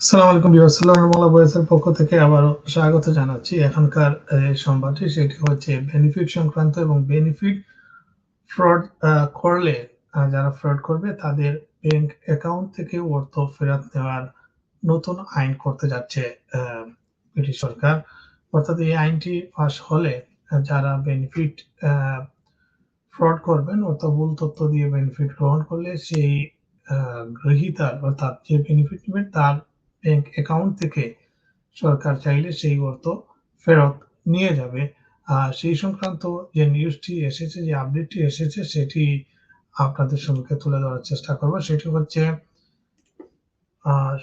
আসসালামু আলাইকুম বিয়াসাল্লাম বাংলা বয়েসের পক্ষ থেকে আবারও স্বাগত জানাচ্ছি। এখনকার সংবাদটি সেটি হচ্ছে বেনিফিট সংক্রান্ত এবং বেনিফিট ফ্রড করলে যারা ফ্রড করবে তাদের ব্যাংক অ্যাকাউন্ট থেকে অর্থ ফেরত নেওয়ার নতুন আইন করতে যাচ্ছে ব্রিটিশ সরকার। অর্থাৎ এই আইনটি পাশ হলে, যারা বেনিফিট ফ্রড করবেন, অর্থাৎ ভুল তথ্য দিয়ে বেনিফিট গ্রহণ করলে সেই গ্রহীতার অর্থাৎ যে বেনিফিট নেবেন তার ব্যাংক অ্যাকাউন্ট থেকে সরকার চাইলে সেই অর্থ ফেরত নিয়ে যাবে। সেই সংক্রান্ত যে নিউজটি এসেছে, যে আপডেটটি এসেছে, সেটি আপনাদের সম্মুখে তুলে ধরার চেষ্টা করব। সেটি হচ্ছে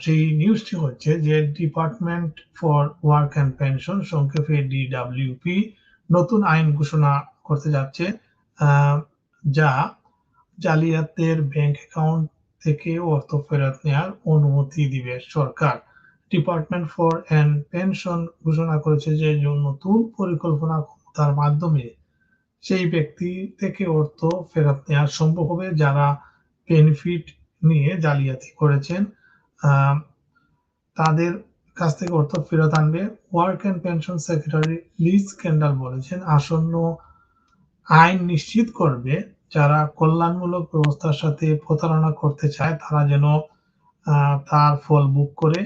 সেই নিউজটি হচ্ছে যে department for work and pension সংক্ষেপে ডিডাব্লিউপি নতুন আইন ঘোষণা করতে যাচ্ছে যা জালিয়াতের ব্যাংক অ্যাকাউন্ট থেকে অর্থ ফেরত নেওয়ার অনুমতি দিবে সরকার। ডিপার্টমেন্ট ফর অ্যান্ড পেনশন ঘোষণা করেছে যে নতুন পরিকল্পনা ক্ষমতার মাধ্যমে সেই ব্যক্তি থেকে অর্থ ফেরত নেওয়া সম্ভব হবে যারা বেনিফিট নিয়ে জালিয়াতি করেছেন। তাদের কাছ থেকে অর্থ ফেরত আনবে work and pension secretary Liz Kendall বলেছেন। আসন্ন আইন নিশ্চিত করবে যারা কল্যাণমূলক ব্যবস্থার সাথে প্রতারণা করতে চায়, তারা যেন তার ফল বুক করে।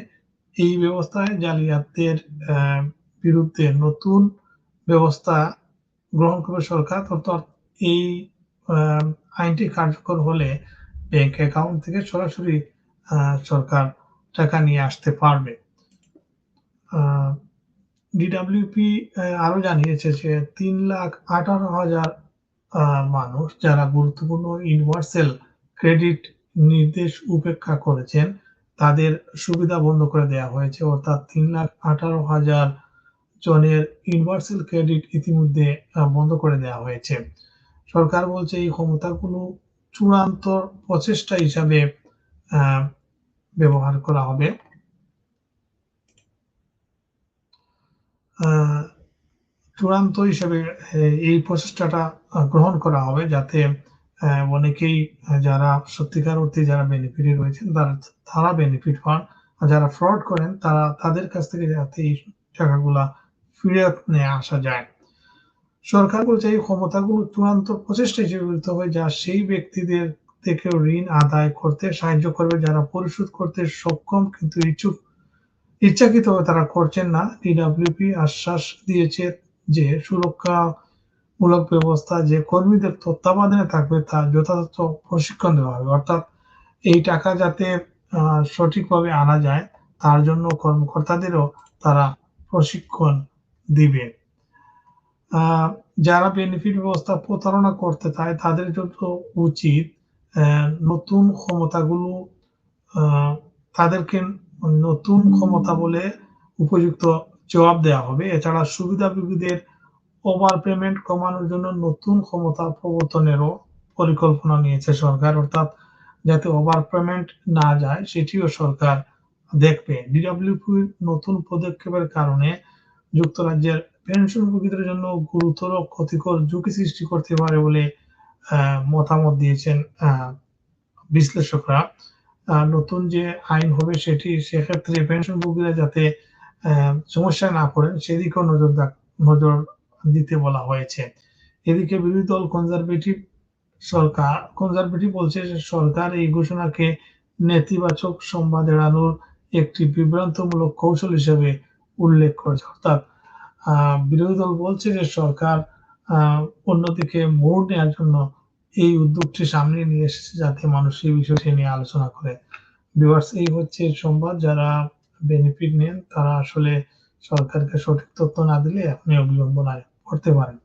এই ব্যবস্থায় জালিয়াতদের বিরুদ্ধে নতুন ব্যবস্থা গ্রহণ করবে সরকার। অর্থাৎ এই আইনটি কার্যকর হলে ব্যাংক অ্যাকাউন্ট থেকে সরাসরি সরকার টাকা নিয়ে আসতে পারবে। ডিডাব্লিউপি আরও জানিয়েছে যে তিন লাখ আঠারো হাজার মানুষ যারা গুরুত্বপূর্ণ ইউনিভার্সাল ক্রেডিট নির্দেশ উপেক্ষা করেছেন, তাদের সুবিধা বন্ধ করে দেওয়া হয়েছে। অর্থাৎ তিন লাখ আঠারো হাজার জনের ইউনিভার্সাল ক্রেডিট ইতিমধ্যে বন্ধ করে দেওয়া হয়েছে। সরকার বলছে এই ক্ষমতাগুলো চূড়ান্ত প্রচেষ্টা হিসাবে ব্যবহার করা হবে। চূড়ান্ত হিসেবে এই প্রচেষ্টাটা গ্রহণ করা হবে যাতে অনেকেই যারা সত্যিকার অর্থে যারা বেনিফিটে রয়েছেন, তারা তারা বেনিফিট পান। যারা ফ্রড করেন, তারা, তাদের কাছ থেকে যাতে এই টাকাগুলা ফিরে নিয়ে আসা যায়। সরকার বলছে এই ক্ষমতাগুলো চূড়ান্ত প্রচেষ্টা হিসেবে গৃহীত হয় যা সেই ব্যক্তিদের থেকে ঋণ আদায় করতে সাহায্য করবে, যারা পরিশোধ করতে সক্ষম কিন্তু ইচ্ছুক। ইচ্ছাকৃতভাবে তারা করছেন না। ডিডাব্লিউপি আশ্বাস দিয়েছে যে সুরক্ষামূলক ব্যবস্থা যে কর্মীদের তত্ত্বাবধানে থাকবে তা যথাযথ প্রশিক্ষণ দেওয়া হবে। অর্থাৎ এই টাকা যাতে সঠিকভাবে আনা যায়, তার জন্য কর্মকর্তাদেরও তারা প্রশিক্ষণ দিবে। যারা বেনিফিট ব্যবস্থা প্রতারণা করতে চায়, তাদের জন্য উচিত নতুন ক্ষমতাগুলো তাদেরকে নতুন ক্ষমতা বলে উপযুক্ত জবাব দেওয়া হবে। এছাড়া সুবিধাভোগীদের ওভার পেমেন্ট কমানোর জন্য নতুন ক্ষমতা প্রবর্তনেরও পরিকল্পনা নিয়েছে সরকার। অর্থাৎ যাতে ওভার পেমেন্ট না যায় সেটিও সরকার দেখবে। ডিডাব্লিউপির নতুন পদক্ষেপের কারণে যুক্তরাজ্যের পেনশন পেনশনভোগীদের জন্য গুরুতর ক্ষতিকর ঝুঁকি সৃষ্টি করতে পারে বলে মতামত দিয়েছেন বিশ্লেষকরা। নতুন যে আইন হবে সেটি সেক্ষেত্রে পেনশনভোগীরা যাতে আহ, সমস্যায় না পড়েন সেদিকেও নজর নজর দিতে বলা হয়েছে। এদিকে বিরোধী দল কনজারভেটিভ সরকার কনজারভেটিভ বলছে সরকার এই ঘোষণাকে নেতিবাচক সংবাদ এড়ানোর একটি বিভ্রান্তমূলক কৌশল হিসেবে উল্লেখ করেছে। অর্থাৎ বিরোধী দল বলছে যে সরকার অন্যদিকে মোড় নেওয়ার জন্য এই উদ্যোগটি সামনে নিয়ে এসেছে যাতে মানুষ এই বিষয়টি নিয়ে আলোচনা করে। ভিউয়ার্স এই হচ্ছে সংবাদ। যারা বেনিফিট নেন তারা আসলে সরকারকে সঠিক তথ্য না দিলে আপনি অবিলম্বনায় করতে পারেন।